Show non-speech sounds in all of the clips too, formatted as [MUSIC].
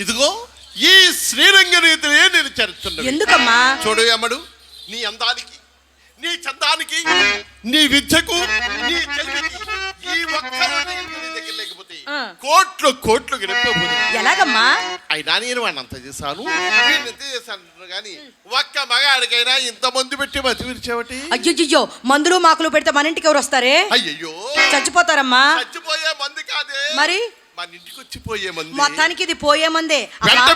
ఇదిగో ఈ శ్రీరంగనీతినే నేను చరిత్ర ఎందుకమ్మా? చూడు అమ్మడు నీ అందానికి నీ చందానికి నీ విద్యకు నీ తెలివికి ఈ ఒక్క దగ్గర లేకపోతే. కోట్లు కోట్లు గడిపోతుంది ఎలాగమ్మా? అయినా నేను వాడిని అంత చేశాను కానీ ఒక్క మగాడికైనా ఇంత మందు పెట్టి మతి విరిచావటి? అయ్యో మందులు మాకులు పెడితే మన ఇంటికి ఎవరు వస్తారే? అయ్యయ్యో. చచ్చిపోతారమ్మా. చచ్చిపోయే మంది కాదే. మరి? మన ఇంటికి వచ్చిపోయే మంది. మొత్తానికి ఇది పోయే మందే.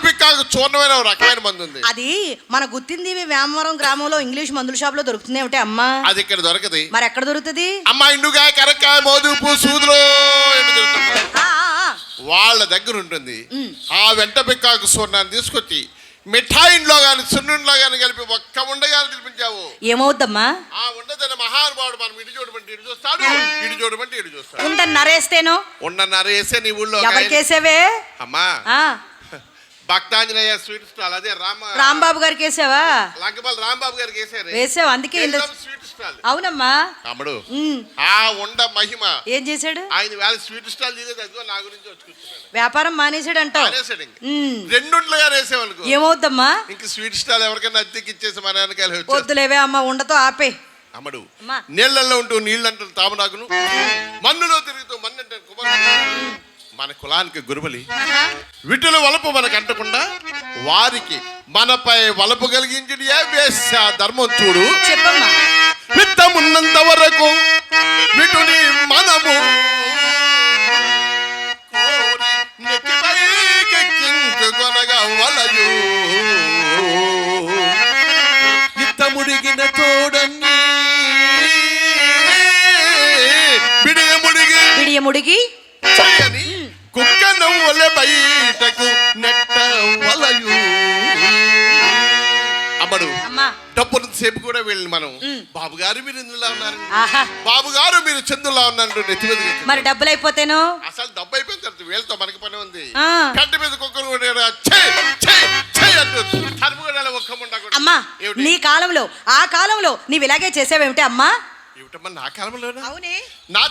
పిక్కాకు చూర్ణమైన రకమైన మంది ఉంది అది మన గుత్తింది వేమవరం గ్రామంలో ఇంగ్లీష్ మందుల షాప్లో దొరుకుతుంది ఏమిటి అమ్మా? అది ఇక్కడ దొరకదు. మరి ఎక్కడ దొరుకుతుంది? అమ్మ ఇండుగా కరక్కాయ మోదుపు సూదులో. వాళ్ళ దగ్గర ఉంటుంది. ఆ వెంట పిక్కాకు చూర్ణాన్ని తీసుకొచ్చి మిఠాయిలో కానీ సున్నుండిలో కానీ కలిపి ఒక్క ఉండగాని తినిపించావు. ఏమవుద్దమ్మా? ఆ ఉండదైన మహానుభావుడు మనం ఇటు చూడమంటే ఇటు చూస్తాడు ఇటు చూడమంటే ఇటు చూస్తాడు. ఉందని నరేస్తేను. ఉన్నన్నర వేసే నీ ఊళ్ళో ఎవరికేసావే అమ్మా భక్తాంజనేయ స్వీట్ స్టాల్ అదే రామ రాంబాబు గారికి వేసావా? లంకపల్లి రాంబాబు గారికి వేసారు. వేసావు? అందుకే స్వీట్ స్టాల్. అవునమ్మా. అమ్మడు ఉమ్, ఆ ఉండ మహిమ. ఏం చేశాడు? ఆయన వేళ స్వీట్ స్టాల్ తీసేది అదిగో నా గురించి వచ్చి కూర్చున్నాడు వ్యాపారం మానేశాడు ఇంక. ఉమ్, రెండుంట్లుగా వేసేవనుకో ఏమవుద్దమ్మా? ఇంక స్వీట్ స్టాల్ ఎవరికైనా అద్దెకి ఇచ్చేసి మన వెనకాల. వద్దులేవే అమ్మ ఉండతో ఆపే. అమ్మడు అమ్మా. నీళ్ళల్లో ఉంటూ నీళ్ళంటారు తామరాకును మన్నులో తిరుగుతూ మన్నంటారు కుమారు మన కులానికి గురుబలి. విటుల వలపు మనకు అంటకుండా వారికి మనపై వలపు కలిగించి ఏ వేశ్య ధర్మం చూడు. విత్తమున్నంత వరకు విటుని మనము వలయు నిత్తముడిగిన తోడన్ని విడియ ముడిగి చేయని కుక్క నవ్వుల బయటకు నెట్ట వలయు అమ్మడు అమ్మా. డబ్బులు సేపు కూడా వెళ్ళి మనం. బాబు గారు మీరు ఇందులో ఉన్నారు. బాబు గారు మీరు చందులా ఉన్నారు నెత్తి. మరి డబ్బులు అయిపోతేను? అసలు డబ్బు అయిపోయిన తర్వాత వీళ్ళతో మనకి పని ఉంది. కంట మీద కుక్కలు కూడా. అమ్మా? నీ కాలంలో ఆ కాలంలో నీవు ఇలాగే చేసావేమిటి అమ్మా? ఏమిటమ్మా నా కాలంలోనా? అవునే. నా?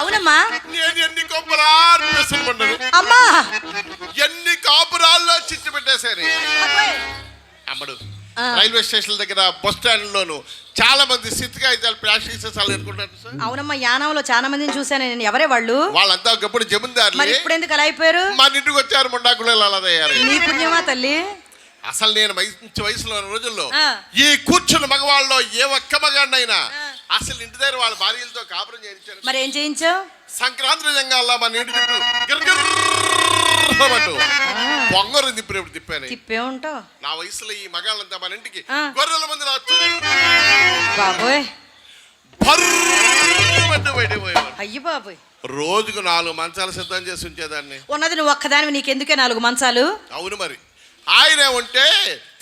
అవునమ్మా. నేను ఎన్ని కాపురాలు పడ్డాను? అమ్మా. ఎన్ని కాపురాల్లో చిచ్చు పెట్టేశారు. అమ్మడు. రైల్వే స్టేషన్ దగ్గర బస్ స్టాండ్ లోను చాలా మంది ప్లాస్టిక్ సీసాలు ఎదుర్కొంటారు సార్. అవునమ్మా యానంలో చాలా మందిని చూశాను నేను. ఎవరే వాళ్ళు? వాళ్ళంతా ఒకప్పుడు మరి జమీందారులు ఇప్పుడు ఎందుకు అలా అయిపోయారు? మా ఇంటికి వచ్చారు మొండాకులు అలా తయారు. నీ పుణ్యమా తల్లి? అసలు నేను మంచి వయసులో రోజుల్లో. ఈ కూర్చున్న మగవాళ్ళలో ఏ ఒక్క మగాడినైనా అసలు ఇంటి దగ్గర వాళ్ళ భార్యలతో కాపురం చేయించారు. మరి ఏం చేయించావు? సంక్రాంతి జంగాల్లో మన ఇంటి చుట్టూ పొంగరు తిప్పినప్పుడు తిప్పాను. తిప్పే ఉంటావు. నా వయసులో ఈ మగాళ్ళంతా మన ఇంటికి ఆ. గొర్రెల మంది నా తురి బాబోయ్. భర్రమంటూ బయటకు పోయేవారు అయ్యి బాబోయ్. రోజుకు నాలుగు మంచాలు సిద్ధం చేసి ఉంచేదాన్ని. ఉన్నది నువ్వు ఒక్కదానివి నీకెందుకే నాలుగు మంచాలు? అవును మరి. ఆయనే ఉంటే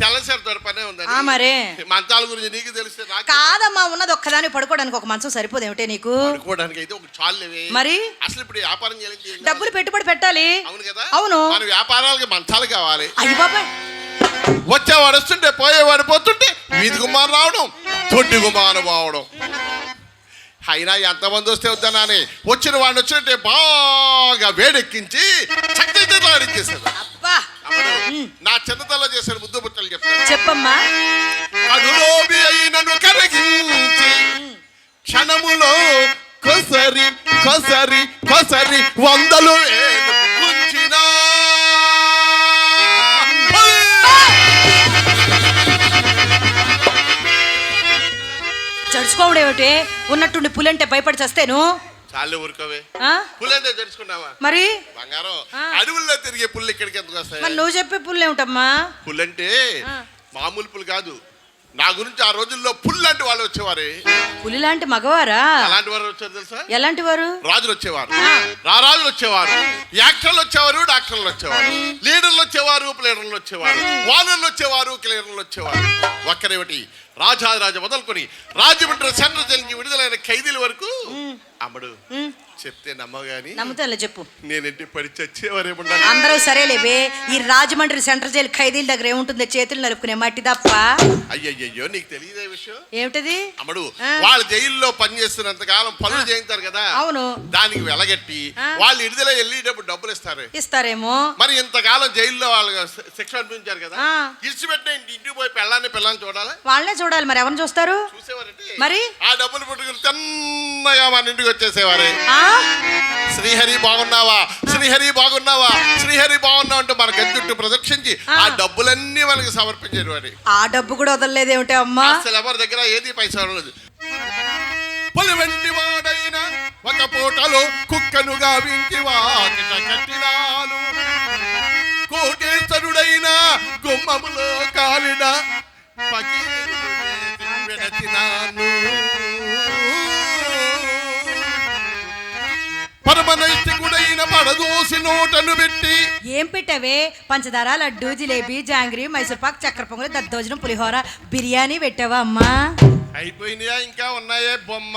తెల్లసరితో పనే ఆ ఉందని మరే. మంచాల గురించి నీకు తెలిస్తే కాదమ్మా ఉన్నది ఒక్కదాని పడుకోవడానికి ఒక మంచం సరిపోదు ఏమిటే నీకు? పడుకోవడానికి అయితే ఒక చాలువే మరి? అసలు ఇప్పుడు వ్యాపారం చేయాలి? డబ్బులు పెట్టుబడి పెట్టాలి. అవును కదా? అవును. మన వ్యాపారాలకి మంచాలు కావాలి. అయ్యి బాబాయ్. వచ్చేవాడు వస్తుంటే పోయేవాడు పోతుంటే వీధి గుమ్మారు రావడం తొట్టి గుమ్మారు పోవడం. అయినా ఎంతమంది వస్తే వద్దనాని వచ్చిన వాడిని వచ్చినట్టే బాగా వేడెక్కించి చక్కగా అబ్బా నా చిన్నతల్లో చేసిన ముద్దు బుట్టలు చెప్తాను చెప్పమ్మా. కడులోబి అయినను కరగించి క్షణములో కొసరి కొసరి కొసరి వందలు ఉంచినా. జడుచుకోవడం ఏమిటి ఉన్నట్టుండి పులంటే భయపడి చస్తేను? చాలు ఊరుకోవే. ఆ? పుల్లంటే తెలుసుకున్నావా మరి? బంగారం. అడవుల్లో తిరిగే పుల్లు ఇక్కడికి ఎందుకు మరి వస్తాయి నువ్వు చెప్పే పుల్లు ఏమిటమ్మా? పుల్లంటే ఆ. మామూలు పుల్లు కాదు. నా గురించి ఆ రోజుల్లో పుల్లు అంటే వాళ్ళు వచ్చేవారే. పులి లాంటి మగవారా? అలాంటి వారు వచ్చారు తెలుసా? ఎలాంటి వారు? రాజులు వచ్చేవారు. రారాజులు వచ్చేవారు. యాక్టర్లు వచ్చేవారు డాక్టర్లు వచ్చేవారు. లీడర్లు వచ్చేవారు ప్లేడర్లు వచ్చేవారు. వానర్లు వచ్చేవారు క్లియర్లు వచ్చేవారు. ఒక్కరేమిటి? రాజాదిరాజు మొదలుకొని రాజమండ్రి సెంట్రల్ జైలుకి విడుదలైన ఖైదీల వరకు అమ్మడు చెప్తే నమ్మగాని నమ్ముతానులే చెప్పు. నేనంటే పడి చచ్చేవారేమన్నా అందరూ సరేలేవే ఈ రాజమండ్రి సెంట్రల్ జైలు ఖైదీల దగ్గర ఏముంటుంది చేతులు నలుపుకునే మట్టి తప్ప. అయ్యయ్యో నీకు తెలియదే విషయం? ఏమిటది? అమ్మడు. వాళ్ళు జైల్లో పనిచేస్తున్నంత కాలం పనులు చేయించారు కదా. అవును. దానికి వెలగట్టి. వాళ్ళు విడుదల వెళ్ళేటప్పుడు డబ్బులు ఇస్తారు? ఇస్తారేమో. మరి ఇంతకాలం జైల్లో వాళ్ళు శిక్ష అనిపించారు కదా. ఇడిచిపెట్టిన ఇంటి ఇంటికి పోయి పెళ్ళాన్ని పిల్లని చూడాలి? వాళ్ళనే చూడాలి మరి ఎవరిని చూస్తారు? చూసేవారంటే మరి? ఆ డబ్బులు పుట్టుకుని తిన్నగా మన ఇంటికి వచ్చేసేవారే. శ్రీహరి బాగున్నావా? శ్రీహరి బాగున్నావా? శ్రీహరి బాగున్నావు అంటే మన గంజుట్టు ప్రదక్షించి ఆ. డబ్బులన్నీ మనకి వాడి. ఆ డబ్బు కూడా వదలలేదేమిటే అమ్మా? అసలు ఎవరి దగ్గర ఏది పైసా ఉండదు. పులి వెంటి వాడైన ఒక పూటలో కుక్కను గావించి వాకిట కట్టినాను. కోటేశ్వరుడైన గుమ్మములో కాలిన విడచినాను పడదోసి నోటను పెట్టి ఏం పెట్టావే? పంచదార లడ్డు జిలేబీ జాంగ్రీ మైసూర్ పాక్ చక్కెర పొంగలి దద్దోజనం పులిహోర బిర్యానీ పెట్టావా అమ్మా? అయిపోయినాయా? ఇంకా ఉన్నాయే బొమ్మ?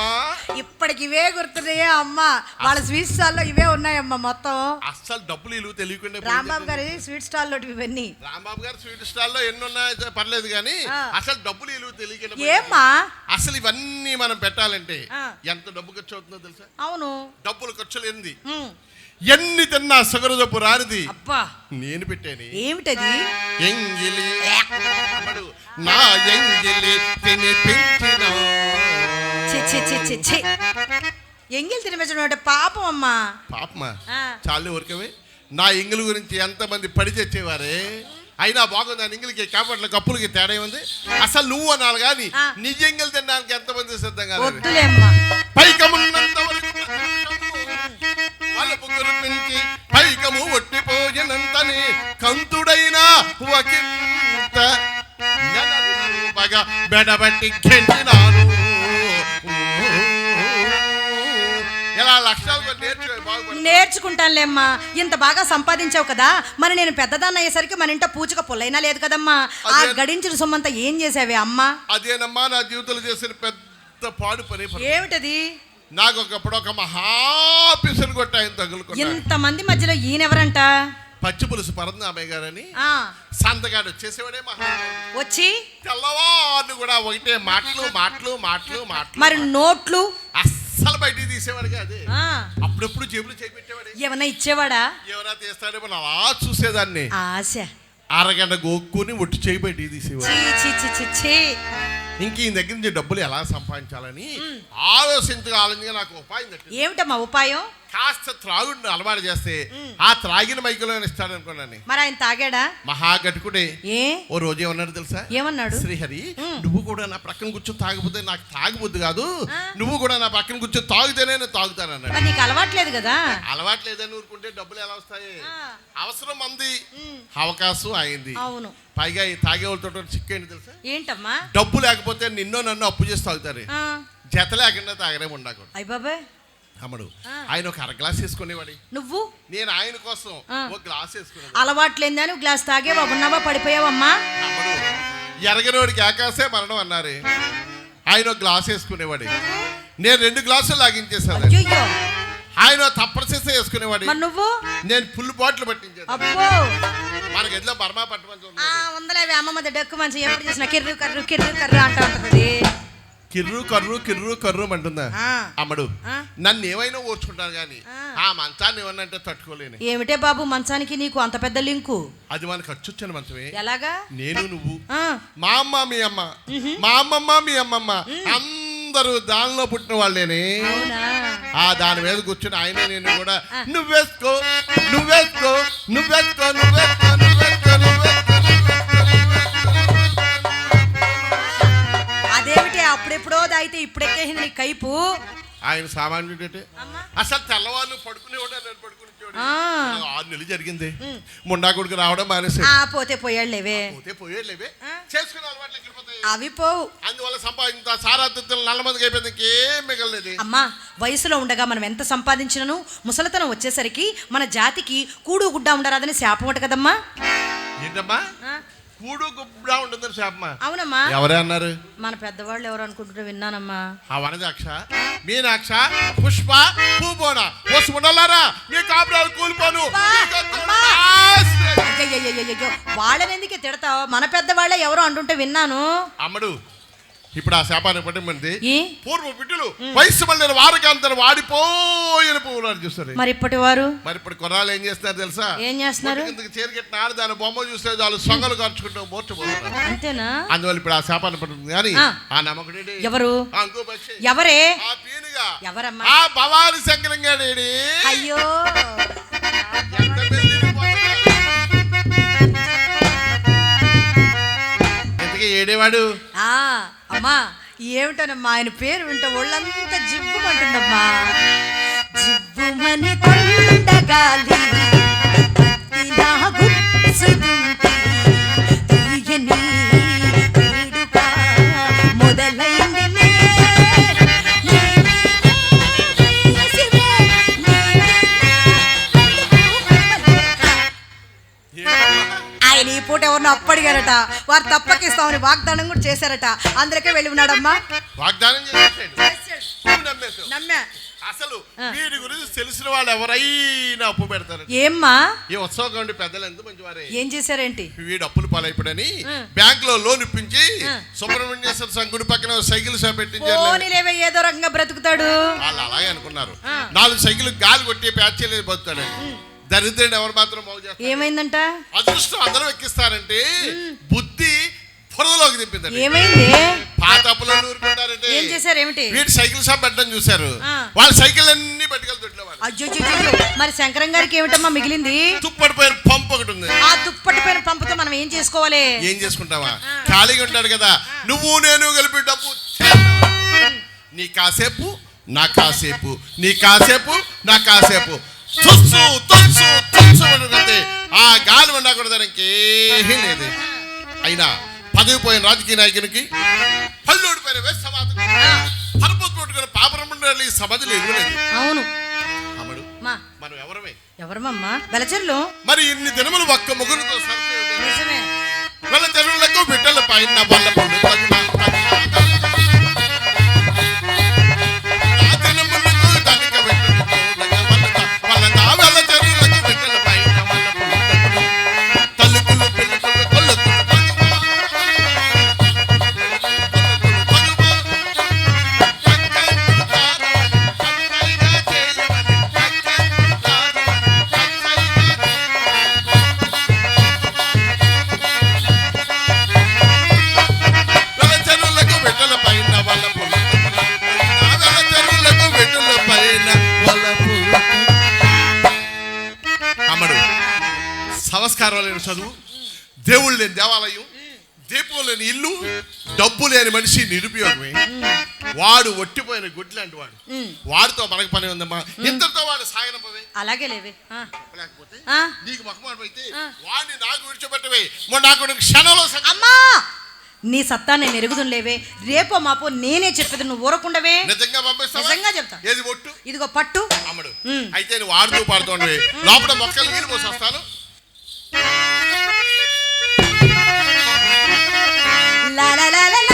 ఇప్పటికి ఇవే గుర్తున్నాయే అమ్మా. వాళ్ళ స్వీట్ స్టాల్లో ఇవే ఉన్నాయమ్మా మొత్తం. అస్సలు డబ్బులు ఇల్లు తెలియకుండా రాంబాబు గారి స్వీట్ స్టాల్లో ఇవన్నీ. రాంబాబు గారు స్వీట్ స్టాల్లో ఎన్ని ఉన్నాయో పర్లేదు కానీ. అసలు డబ్బులు ఇల్లు తెలియకుండా ఏమ్మా? అసలు ఇవన్నీ మనం పెట్టాలంటే. ఎంత డబ్బు ఖర్చు అవుతుందో తెలుసా? అవును. డబ్బులు ఖర్చు లేనిది ఎన్ని తిన్నా సగరు జబ్బు రానిది. అబ్బా. నేను పెట్టాను ఏమిటది? ఎంగిలి. నా ఎంగిలి తినిపించిన ఎంగిల్ తినిపించడం పాపం అమ్మా. పాపమా. చాలు ఊరికవే. నా ఎంగిలి గురించి ఎంతమంది పడి తెచ్చేవారే అయినా బాగుంది ఆ ఎంగిలికి? కాపట్ల కప్పులకి తేడా ఉంది అసలు నువ్వు అనాలి కానీ ఆ. నీ ఎంగిలి తినడానికి ఎంతమంది సిద్ధంగా పైకమున్నంత వరకు వాళ్ళ ముగ్గురు పెంచి పైకము ఒట్టిపోయినంతని కంతుడైన ఒకంత బెడబట్టి గెంటినాను ఇలా లక్షలు కూడా నేర్చుకో బాగుపడి నేర్చుకుంటానులేమ్మా. ఇంత బాగా సంపాదించావు కదా మరి నేను పెద్దదాన్ని అయ్యేసరికి మన ఇంట పూచక పుల్లైనా లేదు కదమ్మా. ఆ. గడించిన సొమ్మంతా ఏం చేసావే అమ్మా? అదేనమ్మా నా జీవితంలో చేసిన పెద్ద పాడు పని ఏమిటది? నాకు ఒకప్పుడు ఒక మహాపిసరు కొట్టి ఆయన తగులుకున్నాడు. ఇంతమంది మధ్యలో ఈయనెవరంట? పచ్చి పులుసు పరందామయ్య గారని. ఆ, సంతగాడు వచ్చేసేవాడే మహా. వచ్చి? తెల్లవారు కూడా ఒకటే మాటలు మాటలు మాటలు మాటలు. మరి నోట్లు? అస్సలు బయటికి తీసేవాడు కాదు. అప్పుడప్పుడు జేబులు చేపెట్టేవాడే ఏమన్నా ఇచ్చేవాడా? ఎవరా తీస్తాడేమో అని అలా చూసేదాన్ని. ఆశ. అరగంట గోక్కుని ఒట్టి చేయి బయటికి తీసేవాడు. ఇంక ఈ దగ్గర నుంచి డబ్బులు ఎలా సంపాదించాలని ఆలోచించగా ఆలోచించగా నాకు ఉపాయం ఏమిటమ్మా ఉపాయం? కాస్త త్రాగుడిని అలవాటు చేస్తే ఆ త్రాగిన మైకులో ఇస్తాడు అనుకున్నాను. మరి ఆయన తాగాడా? మహాగటుకుడే. ఏ? ఓ రోజు ఏమన్నాడు తెలుసా? ఏమన్నాడు? శ్రీహరి. నువ్వు కూడా నా పక్కన కూర్చొని తాగబోతే నాకు తాగబుద్ది కాదు. నువ్వు కూడా నా పక్కన కూర్చొని తాగితేనే నేను తాగుతానన్నాడు. మరి నీకు అలవాట్లేదు కదా? అలవాటు లేదని ఊరుకుంటే డబ్బులు ఎలా వస్తాయి. అవసరం అంది. అవకాశం అయింది. అవును. పైగా ఈ తాగే వాళ్ళతో చిక్కేంటి తెలుసా? ఏంటమ్మా? డబ్బు లేకపోతే నిన్నో నన్ను అప్పు చేసి తాగుతారు. జత లేకుండా తాగరే ఉండకూడదు. అయ్ బాబాయ్. అమ్మడు ఆ. ఆయన ఒక అర గ్లాస్ వేసుకునేవాడి. నువ్వు? నేను ఆయన కోసం. ఒక గ్లాస్ వేసుకునేవాడు. అలవాట్లేదా నువ్వు గ్లాస్ తాగేవా ఉన్నావా పడిపోయావమ్మా. అమ్మడు ఎరగనోడికి ఆకాశే మరణం అన్నారే. ఆయన ఒక గ్లాస్ వేసుకునేవాడి. నేను రెండు గ్లాసులు లాగించేసాను ఆయన తప్పనిసరి వేసుకునేవాడి. నువ్వు? నేను ఫుల్ బాటిల్ పట్టించాను మనకి ఎట్లా బర్మా పట్టమని ఉందలేవే అమ్మమ్మ డెక్కు మంచి ఎప్పుడు చేసిన కిర్రు కర్రు కిర్రు కర్రు అంటా ఉంటది. కిర్రు కర్రు కిర్రు కర్రు అంటుందా? అమ్మడు. నన్ను ఏమైనా ఓర్చుకుంటాను కానీ ఆ. మంచాన్ని ఏమన్నంటే తట్టుకోలేను. ఏమిటే బాబు మంచానికి నీకు అంత పెద్ద లింకు? అది మనకు ఖర్చొచ్చిన మంచమే. ఎలాగా? నేను నువ్వు మా అమ్మ మీ అమ్మ మా అమ్మమ్మ మీ అమ్మమ్మ అందరూ దానిలో పుట్టిన వాళ్ళేనే. ఆ దాని మీద కూర్చుని ఆయన నేను కూడా నువ్వేసుకో నువ్వేసుకో నువ్వేసుకో నువ్వేసుకో. అదేమిటి అప్పుడెప్పుడో దాయితే ఇప్పుడెక్కేసింది నీ కైపు. ఆయన అమ్మా. అసలు తెల్లవాళ్ళు పడుకునేవాడు నేను పడుకునేవాడు ఆ. ఆరు నెలలు జరిగింది. ముండా కొడుకు రావడం మానేసి పోతే పోయాడులేవే పోతే పోయేలేవే ఆ. చేసుకునే అలవాట్లు అవి పోవు. అందువల్ల సంపాదించిన సారాతత్తులు నల్ల మందికి అయిపోయింది ఇంకేం మిగలలేదు అమ్మా వయసులో ఉండగా మనం ఎంత సంపాదించినను ముసలితనం వచ్చేసరికి మన జాతికి కూడు గుడ్డ ఉండరాదని శాపం ఒకటి కదమ్మా. ఏంటమ్మా? కూడు గుబ్బడా ఉంటుంది శాపమా అవునమ్మా. ఎవరే అన్నారు? మన పెద్దవాళ్ళు ఎవరు అనుకుంటుంటే విన్నానమ్మా. ఆ వనజాక్ష మీనాక్ష పుష్ప పూబోన వసు ఉండలారా మీ కాపురాలు కూలిపోను. వాళ్ళని ఎందుకే తిడతావు? మన పెద్దవాళ్ళే ఎవరో అంటుంటే విన్నాను. అమ్మడు ఇప్పుడు ఆ శాపాన్ని పట్టిమంది ఏ? పూర్వ బిడ్డలు వయసు మళ్ళీ వారకాంతరం వాడిపోయిన పువ్వులు చూస్తారు మరి ఇప్పటి వారు? మరి ఇప్పుడు కొన్నాళ్ళు ఏం చేస్తున్నారు తెలుసా? ఏం చేస్తున్నారు? కిందకి చేరికెట్టిన ఆడ దాని బొమ్మ చూస్తే వాళ్ళు సొంగలు ఖర్చుకుంటూ మోర్చిపోతున్నారు అంతేనా? అందువల్ల ఇప్పుడు ఆ శాపాన్ని పడుతుంది. కానీ ఆ. నమ్మకుడేడి ఎవరు? ఎవరే? ఆ పీనుగా. ఎవరమ్మా? ఆ భవాని శంకరంగాడేడి అయ్యో. ఏడేవాడు? ఆ. అమ్మా ఏమిటనమ్మా ఆయన పేరు వింటే ఒళ్ళంతా జివ్వుమంటుందమ్మా జివ్వుమని కొండగాలి ఇలా గుచ్చుతుంటే పూట ఎవరినో అప్పడిగారట. వారు తప్పకిస్తామని వాగ్దానం కూడా చేశారట. అందులోకే వెళ్ళి ఉన్నాడమ్మా. వాగ్దానం. నమ్మా. అసలు. వీడి గురించి తెలిసిన వాళ్ళు ఎవరైనా అప్పు పెడతారు ఏమ్మా? ఈ ఉత్సవం పెద్దలు ఎంత మంచివారే? ఏం చేశారేంటి? వీడు అప్పులు పాలైపోడని. బ్యాంక్లో లోన్ ఇప్పించి. సుబ్రహ్మణ్యేశ్వర గుడి పక్కన సైకిల్ షాప్ పెట్టించారు ఏదో రకంగా బ్రతుకుతాడు. వాళ్ళు అలాగే అనుకున్నారు. నాలుగు సైకిల్ గాలి కొట్టి ప్యాచ్ చేయలేదు బతుతాడని దరిద్రుడు ఎవరు మాత్రం బాగు చేస్తారు? ఏమైందంట? అదృష్టం అందరూ ఎక్కిస్తారంటే బుద్ధి పొరదలోకి దింపిందండి. ఏమైంది? పాత అప్పులను ఏం చేశారు? ఏమిటి? వీటి సైకిల్ షాప్ పెట్టడం చూశారు. వాళ్ళ సైకిల్ అన్ని అయ్యో మరి శంకరం గారికి ఏమిటమ్మా మిగిలింది? తుప్పడిపోయిన పంప్ ఒకటి ఉంది. ఆ దుప్పటి పైన పంపుతో మనం ఏం చేసుకోవాలి? ఏం చేసుకుంటావా? ఖాళీగా ఉంటాడు కదా. నువ్వు నేను కలిపి డబ్బు. నీ కాసేపు నా కాసేపు నీ కాసేపు నా కాసేపు. తుస్సు అనుకుంటే ఆ గాలి ఉండకూడదని ఇంకేమీ లేదు. అయినా పదవి పోయిన రాజకీయ నాయకునికి పళ్ళు ఓడిపోయిన వేస్ట్ సమాధి పరపతి పట్టుకుని పాపరం ఈ సమాధిలో అవును. మనం ఎవరమే? ఎవరమ్మా వెలచర్లు మరి ఇన్ని దినములు ఒక్క ముగ్గురితో. నిజమే. వాళ్ళ బిడ్డల పైన వాళ్ళ పండు లేని దేవాలయం దీపం లేని ఇల్లు డబ్బు లేని మనిషి నిరుపయోగమే. వాడు ఒట్టిపోయిన గుడ్లు లాంటి వాడు. వాడితో మనకు పని ఉందమ్మా. ఇంతటితో వాడు సాగనపవే అలాగే లేవే. లేకపోతే. నీకు మహమాటం అయితే. వాడిని నాకు విడిచిపెట్టవే. మొన్న నాకు క్షణంలో అమ్మా! నీ సత్తా నేను ఎరుగుదును లేవే. రేపో మాపో నేనే చెప్పేది నువ్వు ఊరకుండవే. నిజంగా చెప్తా. ఏది ఒట్టు? ఇదిగో పట్టు. అమ్మడు. అయితే నువ్వు ఆడుతూ పాడుతూ లోపల మొక్కలు నీళ్ళు పోసి వస్తాను లా లా లా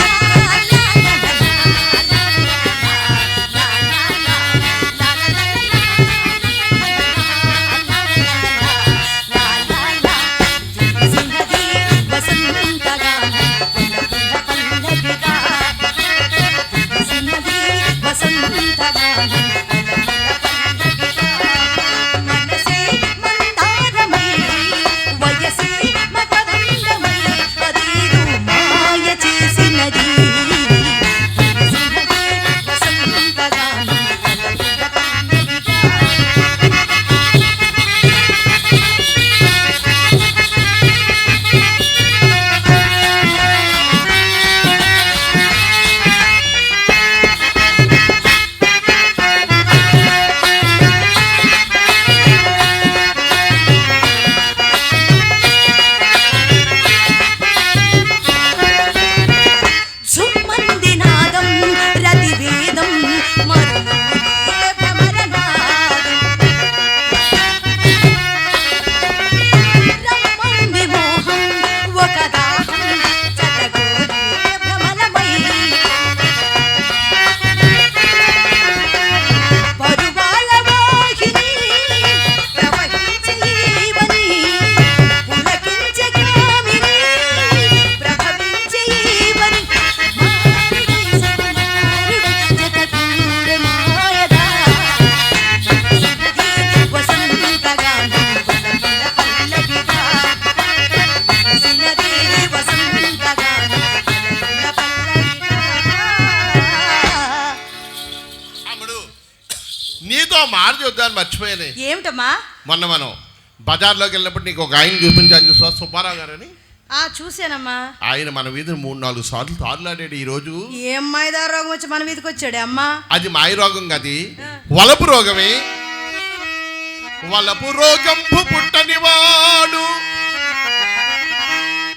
మర్చిపోయాను. ఏమిటమ్మా? మొన్న మనం బజార్లోకి వెళ్ళినప్పుడు నీకు ఒక ఆయన చూపించాను చూసా సుబ్బారావు గారని. ఆ చూసానమ్మా ఆయన మన వీధిని మూడు నాలుగు సార్లు తారులాడాడు ఈ రోజు ఏ అమ్మాయిదా రోగం వచ్చి మన మీదకి వచ్చాడే అమ్మా? అది మాయ రోగం కాది. వలపు రోగమే. వలపు రోగంపు పుట్టని వాడు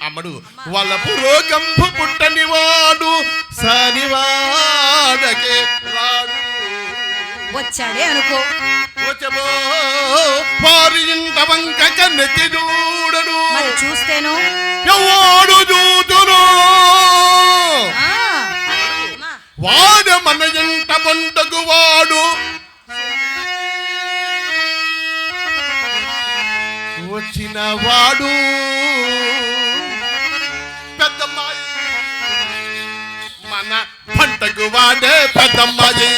అమ్మడు వలపు రోగంపు పుట్టని వాడు సనివాడకే రాడు. వచ్చాడే అనుకో. మరి చూస్తేను? ఎవడు చూతును? వాడు మన ఇంట పంటకు వాడు. వచ్చిన వాడు పెద్దమ్మాయి. మన పంటకు వాడే పెద్దమ్మాయి.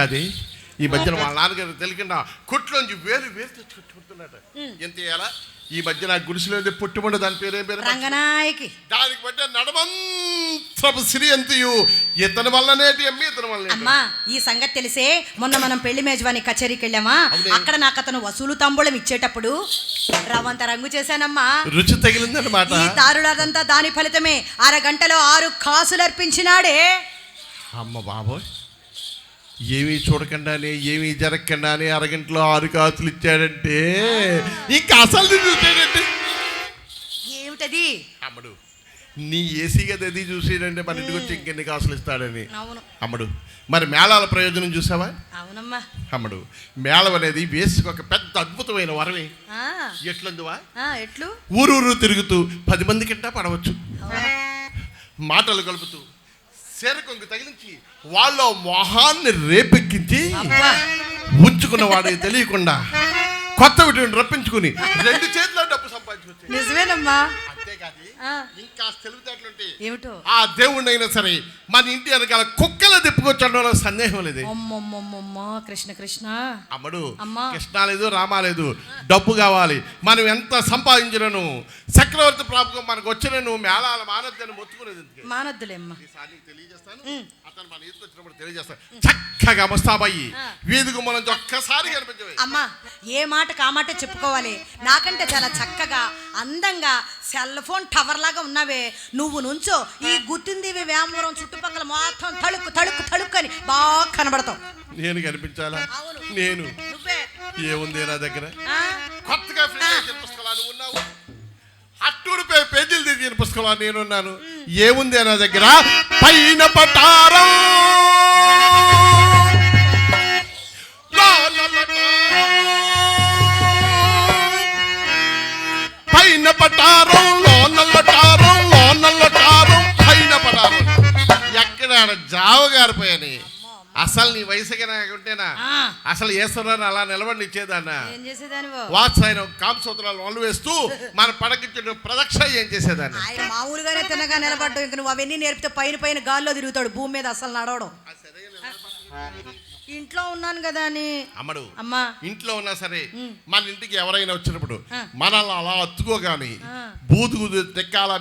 అంతేకాదు ఈ మధ్యన వాళ్ళ నాన్నగారు తెలియకుండా కొట్లోంచి వేలు వేలు తెచ్చి కొట్టుకుంటున్నాడు ఎంత చేయాలా? ఈ మధ్య నాకు గుడిసెలో పుట్టుమండు దాని పేరేం పేరు? రంగనాయకి. దానికి బట్టే నడమంత్రపు సిరి ఎంతయు. ఇతని వల్లనేటి అమ్మి ఇతని వల్ల అమ్మా ఈ సంగతి తెలిసే మొన్న మనం పెళ్ళి మేజవాని కచేరీకి వెళ్ళామా. అక్కడ నాకు అతను వసూలు తంబుళం ఇచ్చేటప్పుడు రవంత రంగు చేశానమ్మా. రుచి తగిలిందన్నమాట. ఈ దాని ఫలితమే. అరగంటలో ఆరు కాసులు అర్పించినాడే అమ్మ బాబోయ్. ఏమీ చూడకుండానే ఏమీ జరగకుండానే అరగంటలో ఆరు కాసులు ఇచ్చాడంటే ఇంకా అసలు చూసాడంటే ఏమిటది? అమ్మడు నీ ఏసీ గది అది చూసాడంటే మన ఇంటికి వచ్చి ఇంకెన్ని కాసులు ఇస్తాడని. అమ్మడు మరి మేళాల ప్రయోజనం చూసావా? అవునమ్మా. అమ్మడు మేళం అనేది వేసుకు ఒక పెద్ద అద్భుతమైన వరమే. ఎట్లందువా? ఎట్లు? ఊరూరు తిరుగుతూ పది మంది కింద పడవచ్చు. మాటలు కలుపుతూ శరకొంగు తగిలించి వాళ్ళ మొహాన్ని రేపెక్కించి అబ్బా. ఉంచుకున్న వాడికి తెలియకుండా కొత్త వీటిని రప్పించుకుని రెండు చేతిలో డబ్బు సంపాదించుకొచ్చాయి నిజమేనమ్మా. అంతేకాదు ఆ. ఇంకా తెలివితేటలుంటే ఏమిటో? ఆ దేవుణ్ణైనా సరే మన ఇంటి వెనకాల కుక్కల తిప్పుకొచ్చాడో సందేహం లేదు. కృష్ణ కృష్ణ. అమ్మడు అమ్మా. కృష్ణ లేదు రామ లేదు డబ్బు కావాలి. మనం ఎంత సంపాదించినను చక్రవర్తి ప్రాపకం మనకు వచ్చినను మేళాల మానద్దని మొత్తుకునేది? మానొద్దులేమ్మా తెలియజేస్తాను. అతను మన ఇంటికి వచ్చినప్పుడు తెలియజేస్తాను చక్కగా ముస్తాబయ్యి వీధికి మనం ఒక్కసారి కనిపించవే. అమ్మా ఏ మాట చెప్పుకోవాలి. నాకంటే చాలా చక్కగా అందంగా సెల్ ఫోన్ టవర్ లాగా ఉన్నావే. నువ్వు నుంచో ఈ గుర్తిందివి వేమవరం చుట్టుపక్కల మొత్తం తళుక్కు తళుక్కు తళుక్కు అని బాగా కనబడతావు. నేను కనిపించాలా? అవును. నేను. నువ్వే. ఏముంది నా దగ్గర? కొత్తగా పుస్తకాలు ఉన్నావు. అట్టూరు పేజీలు తిరిగిన పుస్తకాలు నేనున్నాను. ఏముంది నా దగ్గర? పైన పటారం. పైన పటారం లోన లటారం లోన లటారం పైన పటారం. ఎక్కడ జావ గారిపోయాని అసలు నీ వయసుగా ఉంటేనా? ఆ. అసలు వేస్తున్నాను అలా నిలబడి చేసేదానివో? వాచ్ ఆయన కామసూత్రాలు వల్లు వేస్తూ మన పడకిచ్చిన ప్రదక్షిణ ఏం చేసేదాన్ని? మామూలుగానే తిన్నగా నిలబడ్డావు ఇంక నువ్వు అవన్నీ నేర్పితే పైన పైన గాల్లో తిరుగుతాడు భూమి మీద అసలు నడవడం. ఇంట్లో ఉన్నాను కదా అని. అమ్మడు అమ్మా. ఇంట్లో ఉన్నా సరే మన ఇంటికి ఎవరైనా వచ్చినప్పుడు. మనల్ని అలా అత్తుకోగాని ఆ. బూదుగు తెక్కాల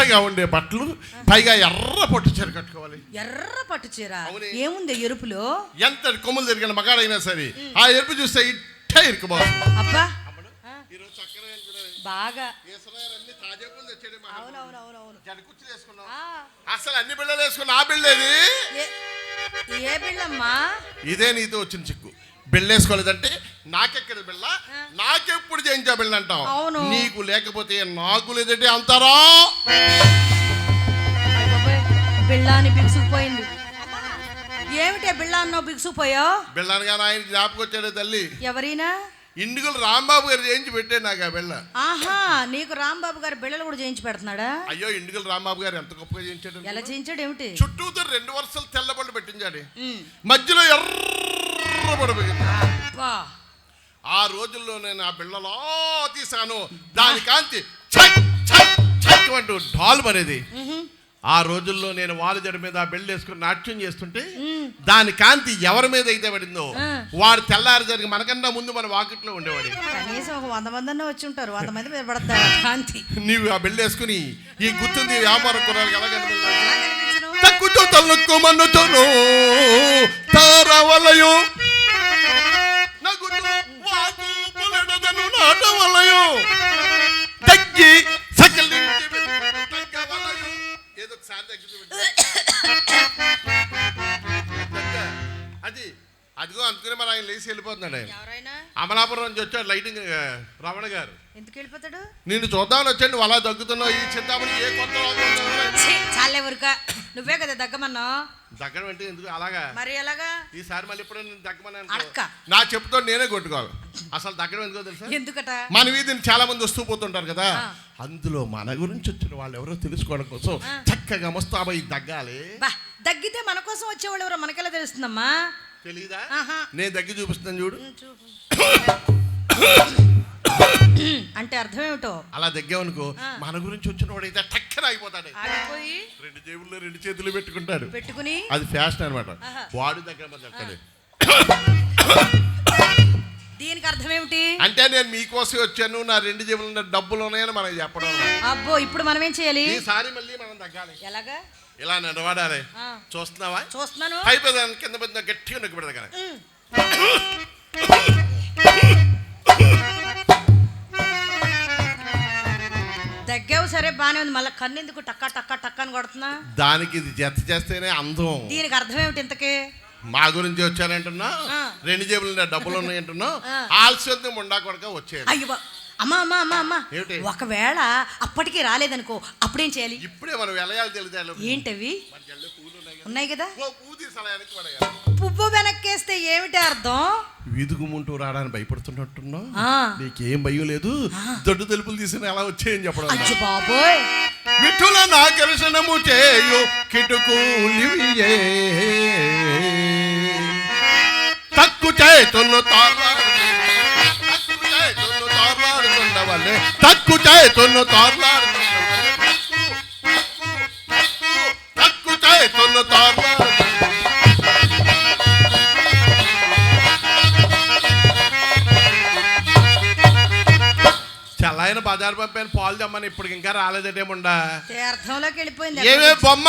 మెత్తగా ఉండే బట్టలు పైగా ఎర్ర పట్టు చీర కట్టుకోవాలి. ఎర్ర పట్టు చీర. ఏముంది ఎరుపులో? ఎంత కొమ్ములు తిరిగిన మగాడైనా సరే ఆ ఎరుపు చూస్తే ఇట్టే ఇరుకుపోతుంది అబ్బా. బాగా. అసలు అన్ని బిళ్ళలు వేసుకున్న ఆ బిళ్ళేది? ఏ- ఏ బిళ్ళమ్మా? ఇదే నీతో వచ్చిన చిక్కు. బిళ్ళేసుకోలేదంటే నాకెక్కడ బిళ్ళ? నాకెప్పుడు చేయించా బిళ్ళ అంటావు అవును. నీకు లేకపోతే నాకు లేదంటే అంతారా? అయ్ బాబోయ్, బిళ్ళ అని బిగుసుకుపోయింది. ఏమిటే బిళ్ళ అన్నావు బిగుసుకుపోయావు బిళ్ళనగా ఆయన జ్ఞాపకం వచ్చాడే తల్లి. ఎవరైనా? ఇండుగులు రాంబాబు గారు చేయించి పెట్టే నాకు ఆ బిళ్ళ. ఆహా నీకు రాంబాబు గారు బిళ్ళలు కూడా చేయించి పెడుతున్నాడా? అయ్యో ఇండుగులు రాంబాబు గారు ఎంత గొప్పగా చేయించాడు ఎలా చేయించాడు ఏమిటి? చుట్టూతో రెండు వరుసలు తెల్లబళ్ళు పెట్టించాడు. మధ్యలో ఎర్ర అబ్బా. ఆ రోజుల్లో నేను ఆ బిళ్ళలో తీసాను దాని కాంతి అంటూ ఢాల్ పడేది ఆ రోజుల్లో నేను వాలు జడ మీద ఆ బిళ్ళ వేసుకుని నాట్యం చేస్తుంటే దాని కాంతి ఎవరి మీద అయితే పడిందో. వాడు తెల్లారి జరిగి మనకన్నా ముందు మన వాకిట్లో ఉండేవాడు. కనీసం ఒక వంద మంది అన్న వచ్చి ఉంటారు వంద మంది మీద పడతా కాంతి. నీవు ఆ బిళ్ళ వేసుకుని ఈ గుర్తుంది వ్యాపారం కొనాలి ఎలా కనిపించను? తక్కువ తల్లుకు మన్నుతును తారవలయు నాటవలయు తగ్గి తగ్గవలయు ఏదో. తగ్గ. [COUGHS] అది అదిగో అందుకనే మరి ఆయన లేచి వెళ్ళిపోతున్నాడు ఆయన. ఎవరైనా? అమలాపురం నుంచి వచ్చాడు లైటింగ్ రమణ గారు. ఎందుకు వెళ్ళిపోతాడు? నిన్ను చూద్దామని వచ్చాడు నువ్వు అలా దగ్గుతున్నావు ఈ చింతామణి ఏ కొత్త చాలే ఊరుక. నువ్వే కదా దగ్గమన్నా దగ్గర అంటే ఎందుకు? అలాగా? మరి ఎలాగా? ఈసారి మళ్ళీ ఇప్పుడు నేను దగ్గమని. నా చెప్పుతో నేనే కొట్టుకోవాలి. అసలు దగ్గర ఎందుకో తెలుసా? ఎందుకట? మన వీధిని చాలా మంది వస్తూ పోతుంటారు కదా. అందులో మన గురించి వచ్చిన వాళ్ళు ఎవరో తెలుసుకోవడం కోసం చక్కగా ముస్తాబై దగ్గాలి. బా దగ్గితే మన కోసం వచ్చేవాళ్ళు ఎవరో మనకెలా తెలుస్తుందమ్మా? తెలీదా. నేను దగ్గి చూపిస్తాను చూడు. అంటే అర్థం ఏమిటో అలా దగ్గావనుకో మన గురించి వచ్చిన వాడైతే టక్కన అయిపోతాడు. ఆగిపోయి రెండు జేబుల్లో రెండు చేతులు పెట్టుకుంటాడు. పెట్టుకుని అది ఫ్యాషన్ అనమాట. వాడు దగ్గర అక్కడే దీనికి అర్థం ఏమిటి అంటే నేను మీకోసం వచ్చాను నా రెండు జేబులు డబ్బులు ఉన్నాయని మనకి చెప్పడం. అబ్బో ఇప్పుడు మనం ఏం చేయాలి? ఈసారి మళ్ళీ మనం తగ్గాలి. ఎలాగా? ఇలా నడవాడాలి ఆ, చూస్తున్నావా? చూస్తున్నాను. అయిపోయింది కింద పెద్ద గట్టిగా నొక్కి కదా దగ్గావు సరే బానే ఉంది. మళ్ళీ కన్ను ఎందుకు టక్క టక్క టక్క అని కొడుతున్నా? దానికి ఇది జత చేస్తేనే అందం. దీనికి అర్థం ఏమిటి ఇంతకి? మా గురించి వచ్చానంటున్నా. రెండు జేబులు డబ్బులు [LAUGHS] ఉన్నాయంటున్నా? ఆ. ఆల్సొద్దు ముండా కొడక వచ్చేది అయ్యో అమ్మా అమ్మా అమ్మా అమ్మా. ఏమిటి? ఒకవేళ అప్పటికి రాలేదనుకో అప్పుడేం చేయాలి? ఇప్పుడే మనం వెలయాలి తెలితే ఏంటవి? ఉన్నాయి కదా. ఓ పువ్వు పడేయాలి. వెనక్కేస్తే ఏమిటి అర్థం? వీధుగుముంటూ రావడానికి భయపడుతున్నట్టున్నావు? ఆ. నీకేం భయం లేదు? దొడ్డు తెలుపులు తీసిన ఎలా వచ్చేయని చెప్పడం అచ్చు బాబోయ్. విఠుల నాకర్షణము చేయు కిటుకూలివియే తక్కు చేతులు తార్లాడు తార్లాడుతుండవలే తక్కు చేతులు తార్లాడుతుండవలే తక్కు చేతులు తార్లాడు చల్లాయన బజార్ పంపాను పాలు తెమ్మని ఇప్పుడు ఇంకా రాలేదటేముండా తీర్థంలోకి వెళ్ళిపోయింది ఏమే బొమ్మ?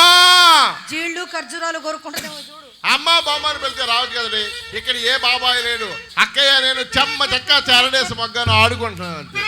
జీళ్ళు ఖర్జూరాలు చూడు. అమ్మ బొమ్మ అని పిలితే రావచ్చు కదండి ఇక్కడ ఏ బాబాయ్ లేడు అక్కయ్య నేను చెమ్మ చెక్క చారడేసి మొగ్గాను ఆడుకుంటున్నాను అంతే